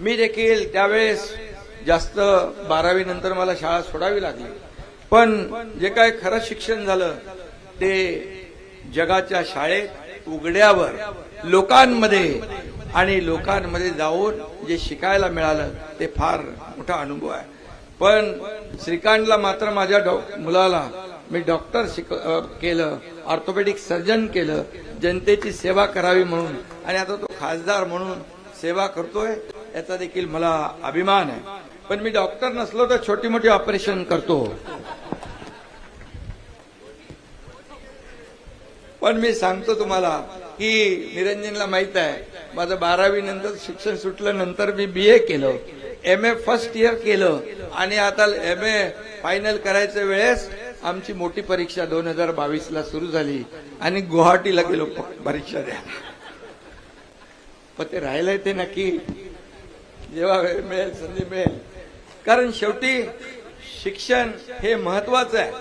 मी देखील त्यावेळेस जास्त बारावी नंतर मला शाळा सोडावी लागली. पण जे काय खरं शिक्षण झालं ते जगाच्या शाळेत उघड्यावर लोकांमध्ये आणि लोकांमध्ये जाऊन जे शिकायला मिळालं ते फार मोठा अनुभव आहे. पण श्रीकांतला मात्र माझ्या डॉ- मुलाला मी डॉक्टर शिक केलं ऑर्थोपेडिक सर्जन केलं जनतेची सेवा करावी म्हणून आणि आता तो खासदार म्हणून सेवा करतोय याचा देखील मला अभिमान आहे. पण मी डॉक्टर नसलो तर छोटी मोठी ऑपरेशन करतो. पण मी सांगतो तुम्हाला की निरंजनला माहीत आहे माझं बारावी नंतर शिक्षण सुटल्यानंतर मी बी ए केलं. एम ए फर्स्ट इयर केलं. आणि आता एम ए फायनल करायच्या वेळेस आमची मोठी परीक्षा दोन हजार बावीस ला सुरू झाली. आणि गुवाहाटीला गेलो परीक्षा द्यायला. पण ते राहिलंय ते नक्की. जेव्हा वेळ मिळेल संधी मिळेल. कारण शेवटी शिक्षण हे महत्वाचं आहे.